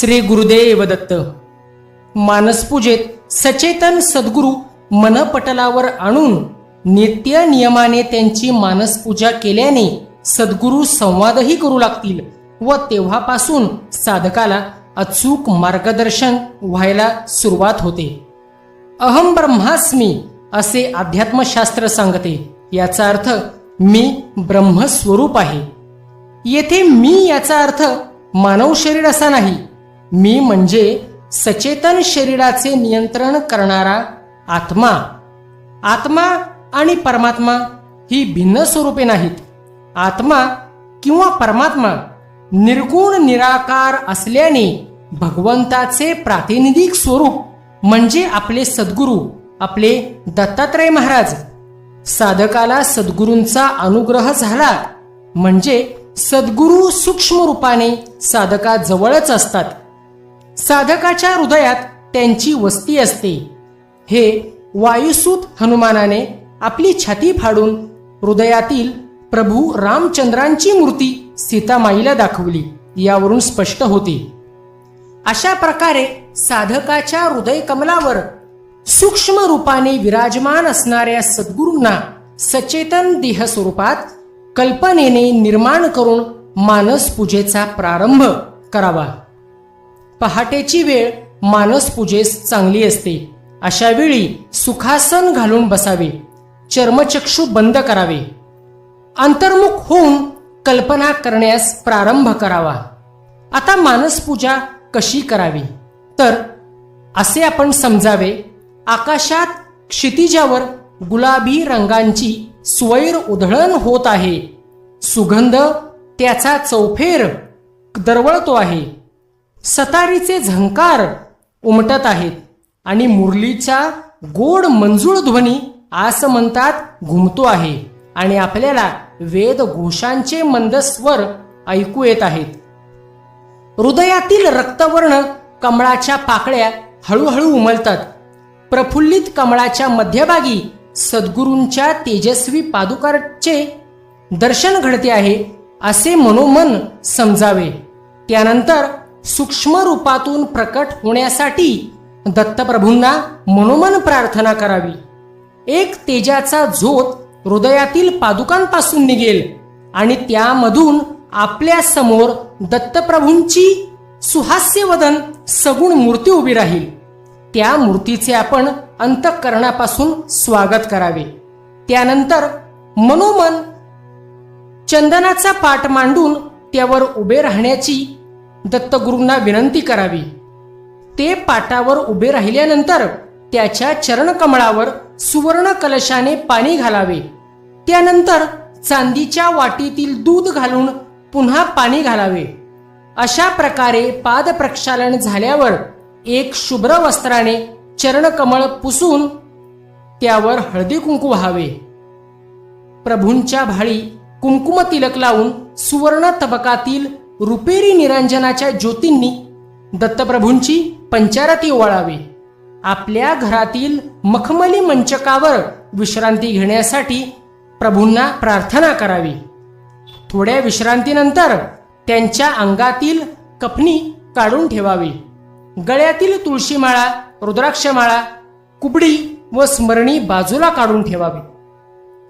श्री गुरुदेव दत्त मानसपूजेत सचेतन सद्गुरू मनपटलावर आणून नित्य नियमाने त्यांची मानसपूजा केल्याने सद्गुरू संवादही करू लागतील व तेव्हापासून साधकाला अचूक मार्गदर्शन व्हायला सुरुवात होते अहम ब्रह्मास्मी असे अध्यात्मशास्त्र सांगते याचा अर्थ मी ब्रह्मस्वरूप आहे येथे मी याचा अर्थ मानव शरीर असा नाही मी म्हणजे सचेतन शरीराचे नियंत्रण करणारा आत्मा आत्मा आणि परमात्मा ही भिन्न स्वरूपे नाहीत आत्मा किंवा परमात्मा निर्गुण निराकार असल्याने भगवंताचे प्रातिनिधिक स्वरूप म्हणजे आपले सद्गुरू आपले दत्तात्रय महाराज साधकाला सद्गुरूंचा अनुग्रह झाला म्हणजे सद्गुरू सूक्ष्म रूपाने साधकाजवळच असतात साधकाच्या हृदयात त्यांची वस्ती असते हे वायुसूत हनुमानाने आपली छाती फाडून हृदयातील प्रभू रामचंद्रांची मूर्ती सीतामाईला दाखवली यावरून स्पष्ट होते अशा प्रकारे साधकाच्या हृदय कमलावर सूक्ष्म रूपाने विराजमान असणाऱ्या सद्गुरूंना सचेतन देह स्वरूपात कल्पनेने निर्माण करून मानस पूजेचा प्रारंभ करावा पहाटेची वेळ मानसपूजेस चांगली असते अशा वेळी सुखासन घालून बसावे चर्मचक्षू बंद करावे अंतर्मुख होऊन कल्पना करण्यास प्रारंभ करावा आता मानस मानसपूजा कशी करावी तर असे आपण समजावे आकाशात क्षितिजावर गुलाबी रंगांची स्वैर उधळण होत आहे सुगंध त्याचा चौफेर दरवळतो आहे सतारीचे झंकार उमटत आहेत आणि मुरलीचा गोड मंजूळ ध्वनी आस म्हणतात घुमतो आहे आणि आपल्याला वेद घोषांचे मंद स्वर ऐकू येत आहेत हृदयातील रक्तवर्ण कमळाच्या पाकळ्या हळूहळू उमलतात प्रफुल्लित कमळाच्या मध्यभागी सद्गुरूंच्या तेजस्वी पादुकारचे दर्शन घडते आहे असे मनोमन समजावे त्यानंतर सूक्ष्म रूपातून प्रकट होण्यासाठी दत्तप्रभूंना मनोमन प्रार्थना करावी एक तेजाचा झोत हृदयातील पादुकांपासून निघेल आणि त्यामधून आपल्या समोर दत्तप्रभूंची वदन सगुण मूर्ती उभी राहील त्या मूर्तीचे आपण अंतकरणापासून स्वागत करावे त्यानंतर मनोमन चंदनाचा पाठ मांडून त्यावर उभे राहण्याची दत्तगुरूंना विनंती करावी ते पाटावर उभे राहिल्यानंतर त्याच्या चरणकमळावर सुवर्ण कलशाने पाणी घालावे त्यानंतर चांदीच्या वाटीतील दूध घालून पुन्हा पाणी घालावे अशा प्रकारे पाद प्रक्षालन झाल्यावर एक शुभ्र वस्त्राने चरणकमळ पुसून त्यावर हळदी कुंकू व्हावे प्रभूंच्या भाळी कुंकुम तिलक लावून सुवर्ण तबकातील रुपेरी निरंजनाच्या ज्योतींनी दत्तप्रभूंची पंचारती ओवाळावी आपल्या घरातील मखमली मंचकावर विश्रांती घेण्यासाठी प्रभूंना प्रार्थना करावी थोड्या विश्रांतीनंतर त्यांच्या अंगातील कफनी काढून ठेवावी गळ्यातील तुळशीमाळा रुद्राक्षमाळा कुबडी व स्मरणी बाजूला काढून ठेवावी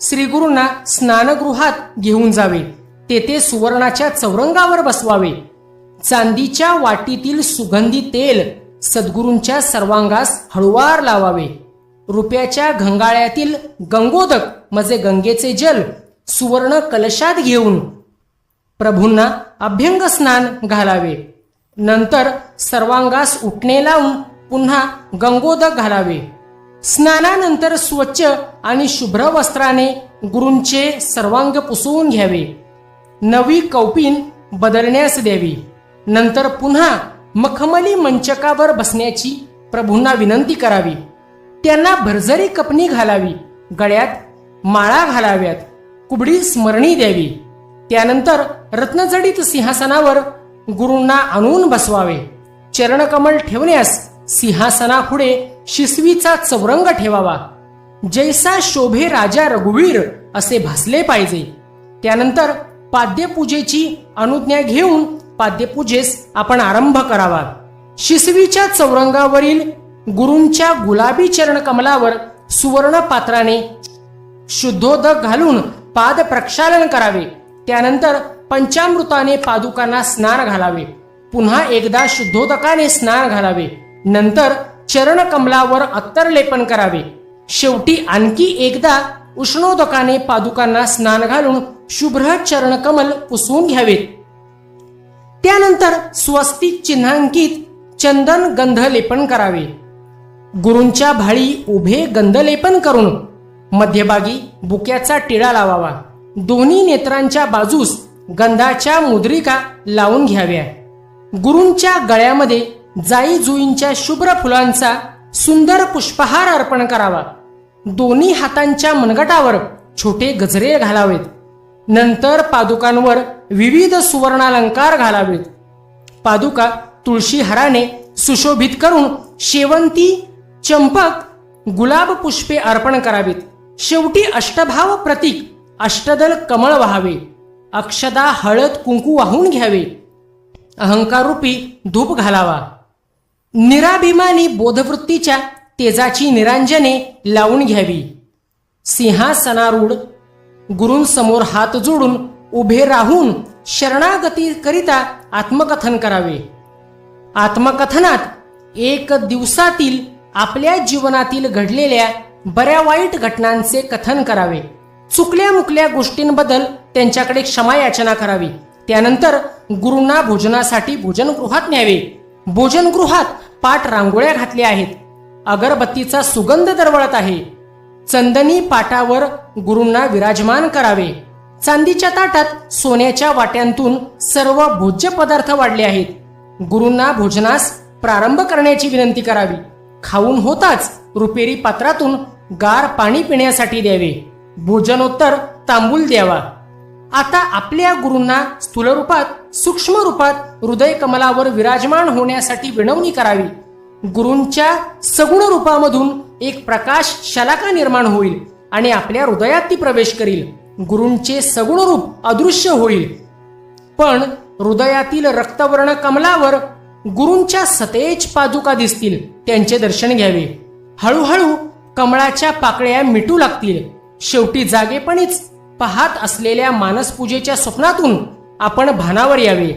श्रीगुरूंना स्नानगृहात घेऊन जावे तेथे सुवर्णाच्या चौरंगावर बसवावे चांदीच्या वाटीतील सुगंधी तेल सद्गुरूंच्या सर्वांगास हळुवार लावावे रुपयाच्या घंगाळ्यातील गंगोदक म्हणजे गंगेचे जल सुवर्ण कलशात घेऊन प्रभूंना अभ्यंग स्नान घालावे नंतर सर्वांगास उठणे लावून पुन्हा गंगोदक घालावे स्नानानंतर स्वच्छ आणि शुभ्र वस्त्राने गुरूंचे सर्वांग पुसवून घ्यावे नवी कौपीन बदलण्यास द्यावी नंतर पुन्हा मखमली मंचकावर बसण्याची प्रभूंना विनंती करावी त्यांना भरझरी कपणी घालावी गळ्यात माळा घालाव्यात कुबडी स्मरणी द्यावी त्यानंतर रत्नजडीत सिंहासनावर गुरूंना आणून बसवावे चरणकमल ठेवण्यास सिंहासनापुढे शिसवीचा चौरंग ठेवावा जैसा शोभे राजा रघुवीर असे भासले पाहिजे त्यानंतर पाद्यपूजेची अनुज्ञा घेऊन पाद्यपूजेस आपण आरंभ करावा शिसवीच्या चौरंगावरील गुरूंच्या गुलाबी चरणकमलावर सुवर्ण पात्राने शुद्धोदक घालून पाद प्रक्षालन करावे त्यानंतर पंचामृताने पादुकांना स्नान घालावे पुन्हा एकदा शुद्धोदकाने स्नान घालावे नंतर चरणकमलावर अत्तरलेपन करावे शेवटी आणखी एकदा उष्णोदकाने पादुकांना स्नान घालून शुभ्र चरणकमल पुसवून घ्यावेत त्यानंतर स्वस्तिक चिन्हांकित चंदन गंधलेपन करावे गुरूंच्या भाळी उभे गंधलेपन करून मध्यभागी बुक्याचा टिळा लावावा दोन्ही नेत्रांच्या बाजूस गंधाच्या मुद्रिका लावून घ्याव्या गुरूंच्या गळ्यामध्ये जाई जुईंच्या शुभ्र फुलांचा सुंदर पुष्पहार अर्पण करावा दोन्ही हातांच्या मनगटावर छोटे गजरे घालावेत नंतर पादुकांवर विविध सुवर्णालंकार घालावेत पादुका तुळशी हराने सुशोभित करून शेवंती चंपक गुलाब पुष्पे अर्पण करावीत शेवटी अष्टभाव प्रतीक अष्टदल कमळ व्हावे अक्षदा हळद कुंकू वाहून घ्यावे अहंकारूपी धूप घालावा निराभिमानी बोधवृत्तीच्या तेजाची निरांजने लावून घ्यावी सिंहासनारूढ गुरुंसमोर हात जोडून उभे राहून शरणागती करिता आत्मकथन करावे आत्मकथनात एक दिवसातील आपल्या जीवनातील घडलेल्या बऱ्या वाईट घटनांचे कथन करावे चुकल्या मुकल्या गोष्टींबद्दल त्यांच्याकडे क्षमा याचना करावी त्यानंतर गुरुंना भोजनासाठी भोजनगृहात न्यावे भोजनगृहात पाठ रांगोळ्या घातल्या आहेत अगरबत्तीचा सुगंध दरवळत आहे चंदनी पाटावर गुरूंना विराजमान करावे चांदीच्या ताटात सोन्याच्या वाट्यांतून सर्व भोज्य पदार्थ वाढले आहेत गुरूंना भोजनास प्रारंभ करण्याची विनंती करावी खाऊन होताच रुपेरी पात्रातून गार पाणी पिण्यासाठी द्यावे भोजनोत्तर तांबूल द्यावा आता आपल्या गुरूंना स्थूल रूपात सूक्ष्म रूपात हृदय कमलावर विराजमान होण्यासाठी विनवणी करावी गुरूंच्या सगुण रूपामधून एक प्रकाश शलाका निर्माण होईल आणि आपल्या हृदयात ती प्रवेश करील गुरूंचे सगुण रूप अदृश्य होईल पण हृदयातील रक्तवर्ण कमलावर गुरूंच्या सतेज पादुका दिसतील त्यांचे दर्शन घ्यावे हळूहळू कमळाच्या पाकळ्या मिटू लागतील शेवटी जागेपणीच पाहत असलेल्या मानसपूजेच्या स्वप्नातून आपण भानावर यावे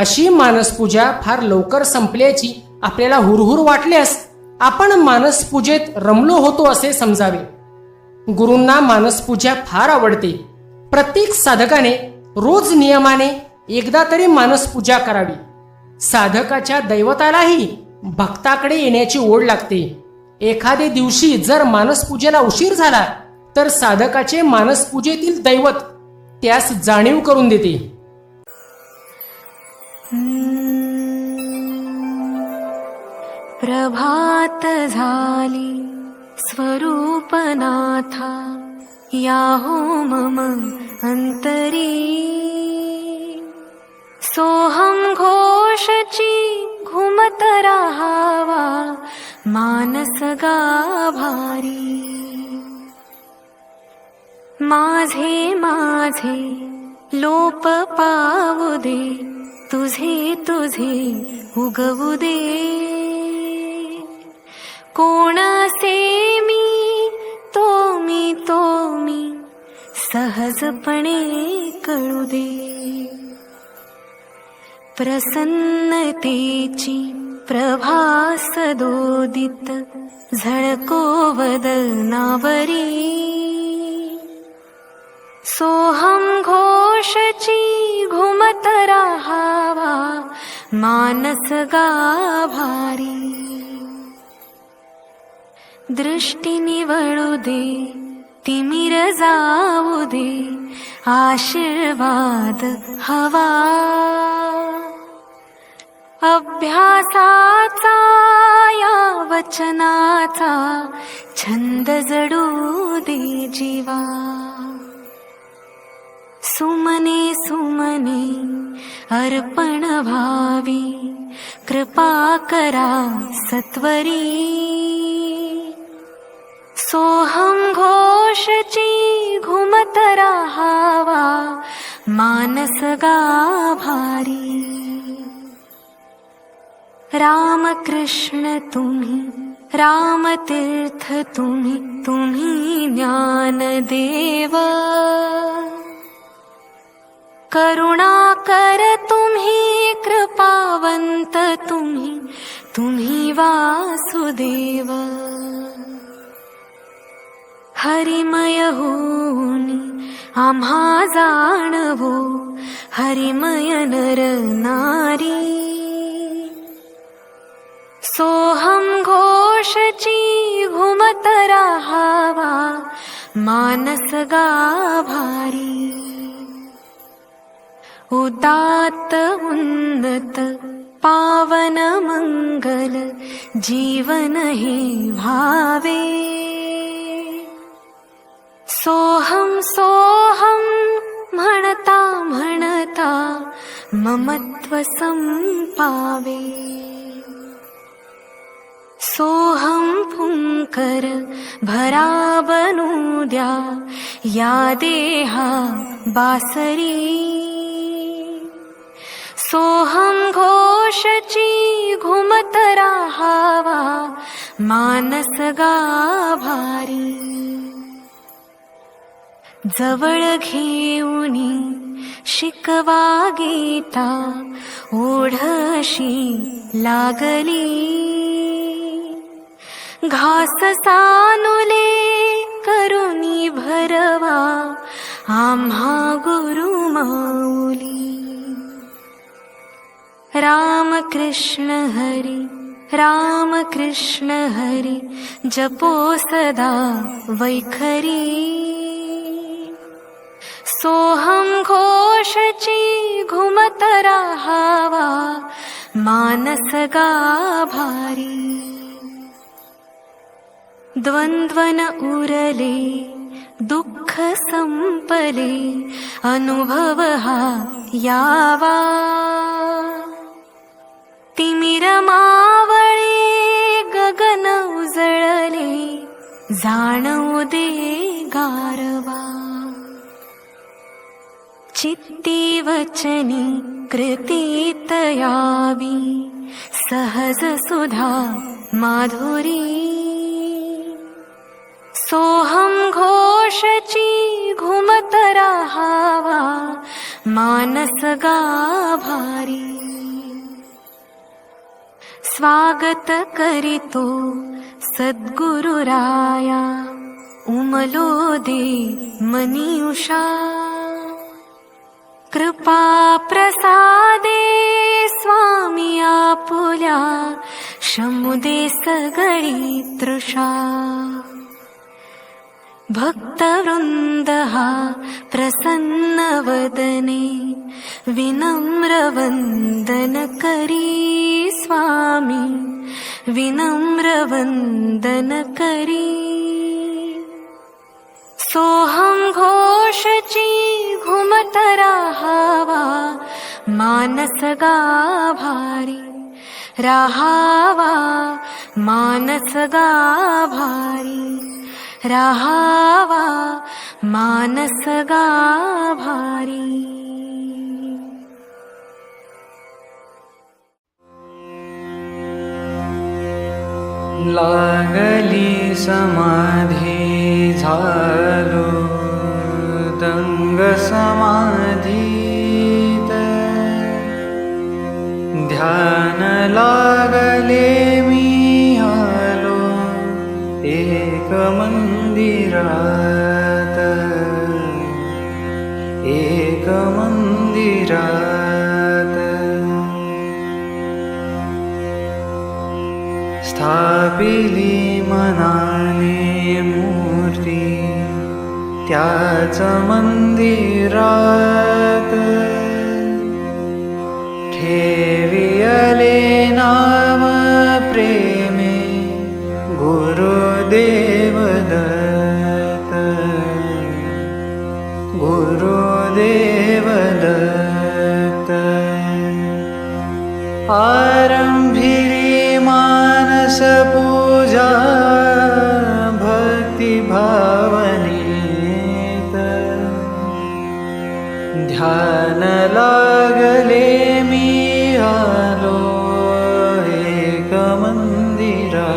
अशी मानसपूजा फार लवकर संपल्याची आपल्याला हुरहुर वाटल्यास आपण मानसपूजेत रमलो होतो असे समजावे गुरूंना मानसपूजा फार आवडते प्रत्येक साधकाने रोज नियमाने एकदा तरी मानसपूजा करावी साधकाच्या दैवतालाही भक्ताकडे येण्याची ओढ लागते एखादे दिवशी जर मानसपूजेला उशीर झाला तर साधकाचे मानसपूजेतील दैवत त्यास जाणीव करून देते प्रभात झाली स्वरूपनाथा याहो मम घोषची सोहं घोषुमतवा मानसगाभारी माझे माझे लोप पावदे तुझे तुझे उगवुदे कोणासे मी तो मी तो मी सहजपणे कळू दे प्रसन्नतेची प्रभास दोदित झळको नावरी सोहम घोषची घुमत राहावा मानस गाभारी दृष्टिनिव तिमिरजावुदे, आशीर्वाद हवा या वचनाचा वचनाचा जडू दे जीवा सुमने सुमने अर्पण भावी कृपा करा सत्वरी सोहं घोषची घुमतराहावा मानसगाभारी रामकृष्ण करुणा कर ज्ञानदेव करुणाकर कृपावन्त तुमि वासुदेव हरिमय हनि आम्हा जाणवो हरिमय नर नारी सोहं घोषची घुमत राहावा मानस गाभारी उदात उन्नत पावन मंगल जीवन हे भावे सोहं सोहं भणता भणता ममत्व संपावे सोहं पुङ्कर भरा या यादेहा बासरी सोहं घोषची घुमतराहा वा मानसगाभारी जवळ घेऊन शिकवा गीता ओढशी लागली घास सानुले करुणी भरवा आम्हा गुरु माऊली राम कृष्ण हरी राम कृष्ण हरी जपो सदा वैखरी सोहं घोषची घुमतराहा वा मानसगाभारी द्वन्द्वन उरले दुःख संपले यावा वा तिरमावळे गगन उजले दे गारवा चित्तिवचनी कृति तयावि सहज सुधा माधुरी सोऽहं घोषची घुमतराहावा मानसगाभारी स्वागत करितो सद्गुरुराया उमलोदे दे मनीषा कृपा प्रसादे भक्त पुया प्रसन्न वदने भक्तवृन्दः प्रसन्नवदने विनं्रवन्दनकरी स्वामी करी सोहम घोषची घुमत राहावा मानस गाभारी राहावा मानस गाभारी राहावा मानस गाभारी लागली समाधि झालो दङ्ग समाधित ध्यान लागले मियालो एक मन्दिरात एक मन्दिरात पीली मनानि मूर्तित्या च मन्दिरात् ठेवियले नाम प्रेमे गुरुदे गुरुदेवद आ पूजा ध्यान लागले मिलो एक मिरा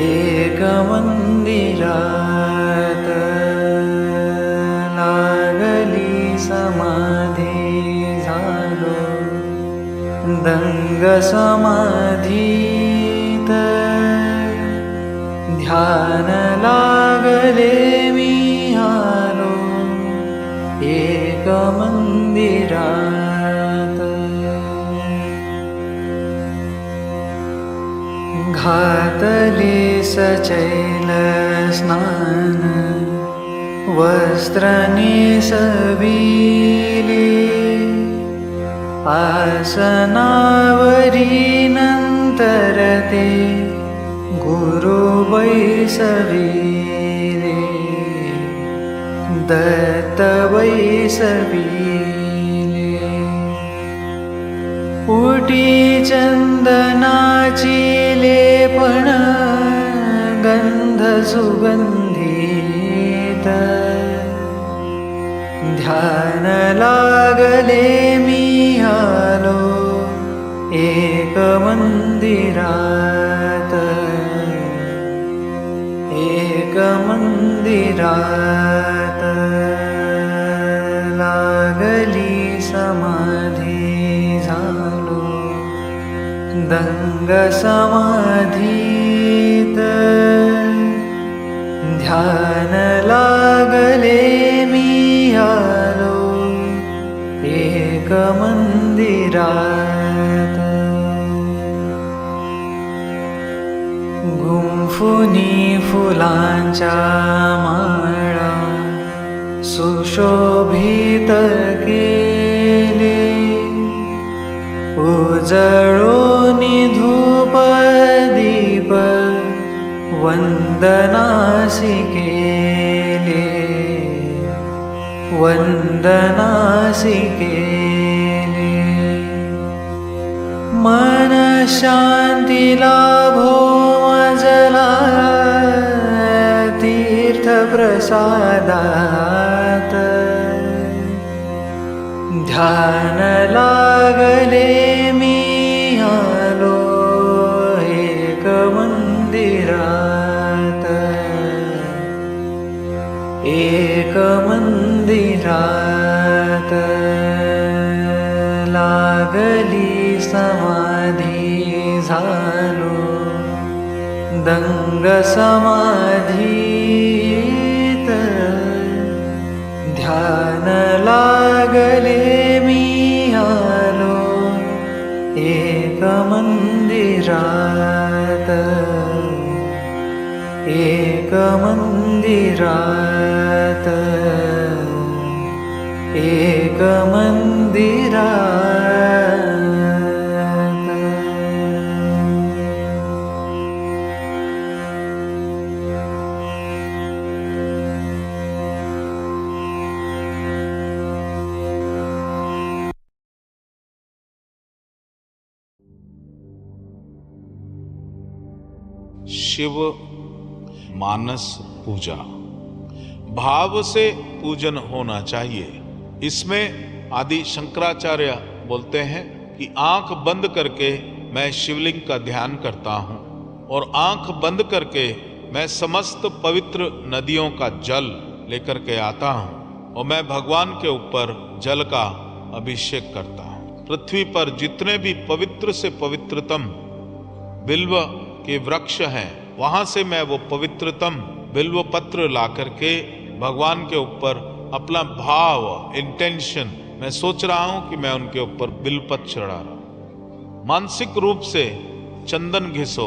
एक लागली समाधि जानो समाधि ध्यान लगले मिहारो एकमन्दिरात घातले सचैल स्नान वस्त्रे सबले आसनावरीनन्तरते गुरु वैसवीरे दत्तवैसविटीचन्दनाची ले पुनगन्ध सुगन्धि ध्यानलागले मी आलो दो एक एक लागली समाधि जालो दंग समाधितर ध्यान लागले मियालो एक रात गुंफुनी फुलांच्या माळा सुशोभित केले उजळोनी धूप दीप वन्दनासि केले वंदनासी केले मनशान्तिलाभो शान्ति ध्यानलागले जला एकमन्दिरात् प्रसादात् पागली समाधि जानो दंग समाधि ध्यान लागले मियालो एक मंदिरात एक मंदिरात एक मंदिर शिव मानस पूजा भाव से पूजन होना चाहिए इसमें आदि शंकराचार्य बोलते हैं कि आंख बंद करके मैं शिवलिंग का ध्यान करता हूँ और आंख बंद करके मैं समस्त पवित्र नदियों का जल लेकर के आता हूँ और मैं भगवान के ऊपर जल का अभिषेक करता हूँ पृथ्वी पर जितने भी पवित्र से पवित्रतम बिल्व के वृक्ष हैं वहाँ से मैं वो पवित्रतम बिल्व पत्र ला करके भगवान के ऊपर अपना भाव इंटेंशन मैं सोच रहा हूं कि मैं उनके ऊपर बिलपत चढ़ा रहा मानसिक रूप से चंदन घिसो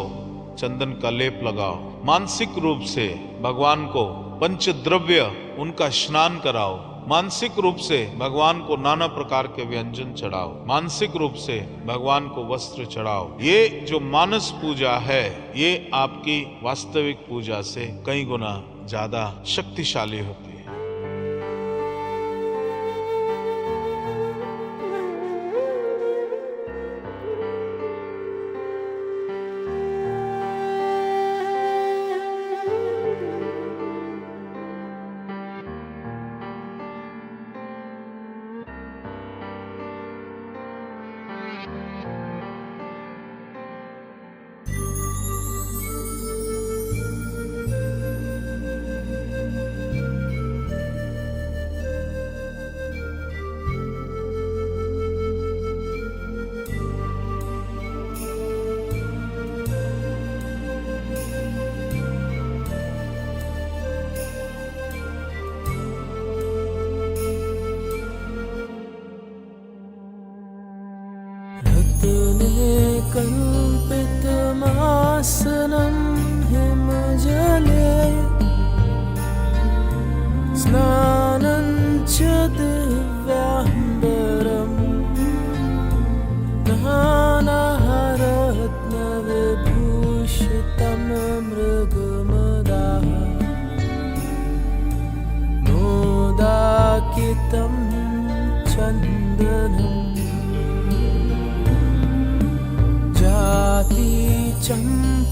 चंदन का लेप लगाओ मानसिक रूप से भगवान को पंच द्रव्य उनका स्नान कराओ मानसिक रूप से भगवान को नाना प्रकार के व्यंजन चढ़ाओ मानसिक रूप से भगवान को वस्त्र चढ़ाओ ये जो मानस पूजा है ये आपकी वास्तविक पूजा से कई गुना ज्यादा शक्तिशाली होती है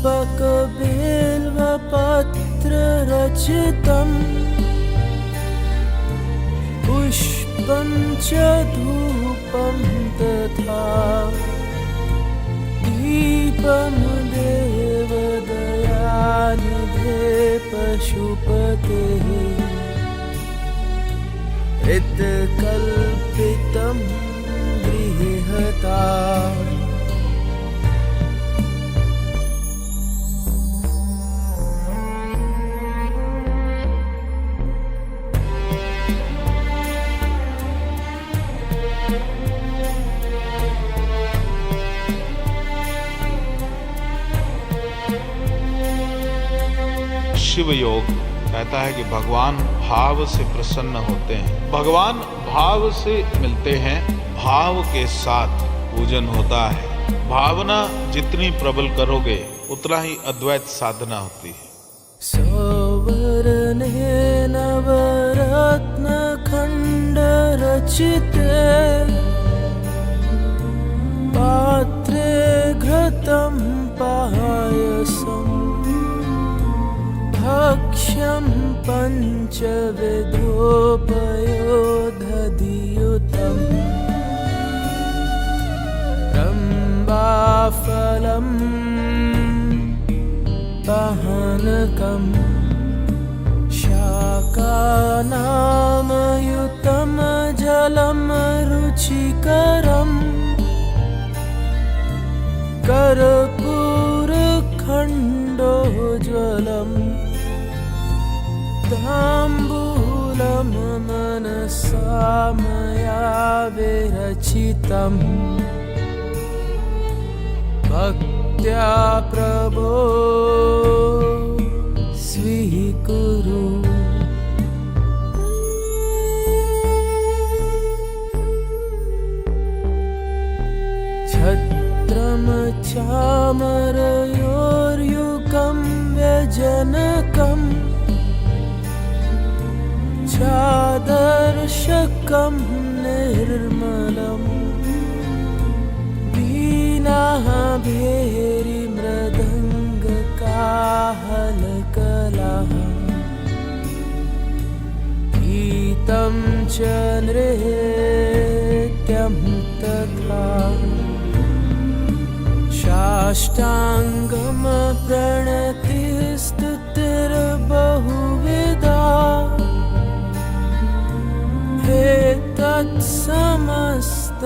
पकबेल् रचितम् पुष्पं च धूपं तथा दीपं देव दयाले पशुपते गृहता शिव योग कहता है कि भगवान भाव से प्रसन्न होते हैं भगवान भाव से मिलते हैं भाव के साथ पूजन होता है भावना जितनी प्रबल करोगे उतना ही अद्वैत साधना होती है नवरत्न खंड रचित पञ्चविधोपयो दियुतम् कम्बाफलम् पहनकम् शाकानामयुतं जलं रुचिकरम् कर्कूरखण्डोज्ज्वलम् म्बुलमनस्वा मया विरचितम् भक्त्या प्रभो स्वीकुरु छत्तक्षामर दर्शकं निर्मलं भीनाः भेरिमृदङ्गकाः कलाः गीतं च शाष्टांगम साष्टाङ्गमप्रण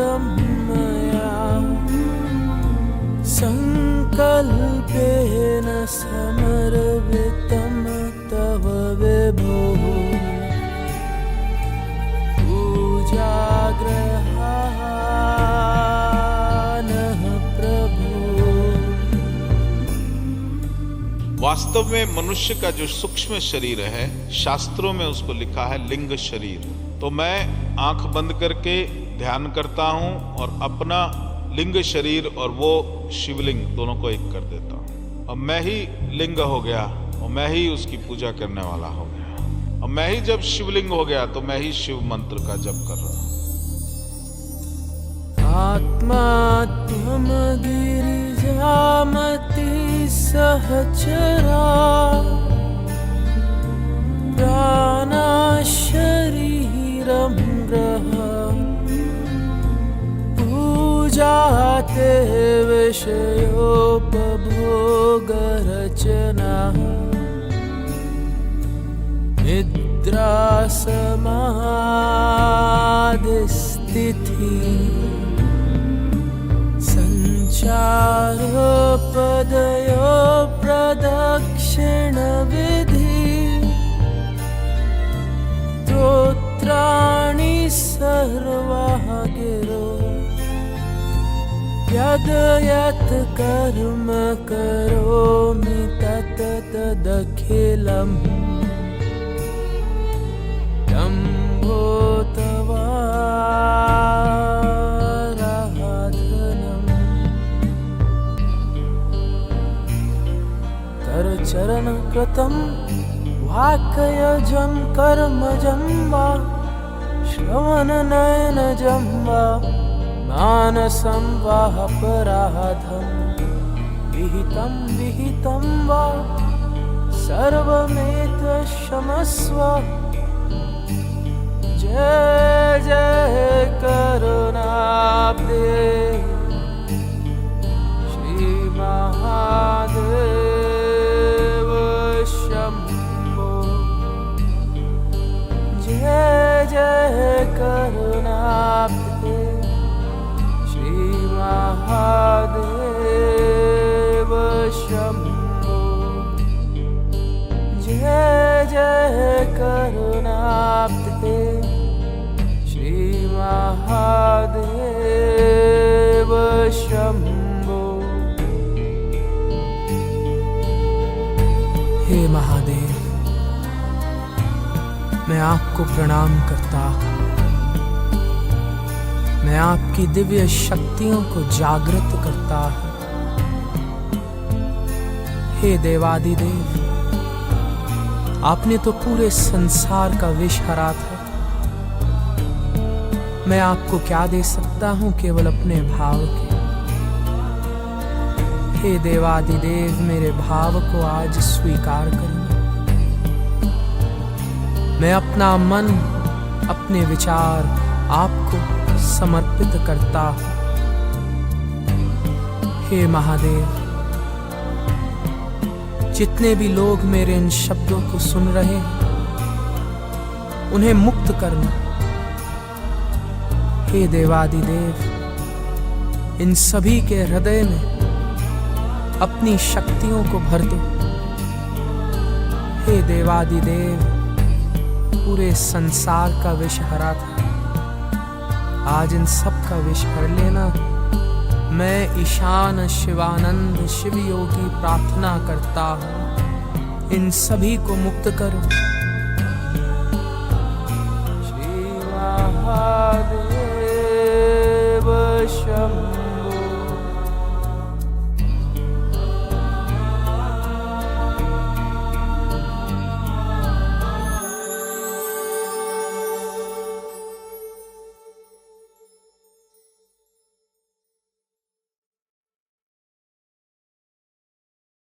रम्मया सङ्कल्पे न तव विभो वास्तव में मनुष्य का जो सूक्ष्म शरीर है शास्त्रों में उसको लिखा है लिंग शरीर तो मैं आंख बंद करके ध्यान करता हूँ और अपना लिंग शरीर और वो शिवलिंग दोनों को एक कर देता हूँ और मैं ही लिंग हो गया और मैं ही उसकी पूजा करने वाला हो गया और मैं ही जब शिवलिंग हो गया तो मैं ही शिव मंत्र का जप कर रहा हूं आत्मा गिरिजामति सहचरा शरीरम ग्रहा जाते विषयोपभोगरचना निद्रा समादिस्थिति सञ्चारोपदयो प्रदक्षिणविधि स्तोत्राणि सर्वाः गिरो यद् यत् कर्म करोमि तत् तदखिलम् चरणकृतं वाक्यजं कर्मजं वा श्रवणनयनजं वा मानसं वापराधं विहितं विहितं वा शमस्व जय जय करुणाब्दे श्रीमहादेव शम्भो जय जय करुणाब्दे महादेव शम्भो जय जय करुणाप्ते श्री महादेव शम्भो हे महादेव मैं आपको प्रणाम करता हूँ मैं आपकी दिव्य शक्तियों को जागृत करता हूं हे देवादिदेव आपने तो पूरे संसार का विष हरा था मैं आपको क्या दे सकता हूं केवल अपने भाव के हे देवादिदेव मेरे भाव को आज स्वीकार कर मैं अपना मन अपने विचार आपको समर्पित करता हे महादेव जितने भी लोग मेरे इन शब्दों को सुन रहे हैं उन्हें मुक्त करना हे देवादिदेव इन सभी के हृदय में अपनी शक्तियों को भर दो हे देवादिदेव पूरे संसार का विष हरा था आज इन सब का विष कर लेना मैं ईशान शिवानंद शिव योगी प्रार्थना करता हूं इन सभी को मुक्त करो शिवा महादेव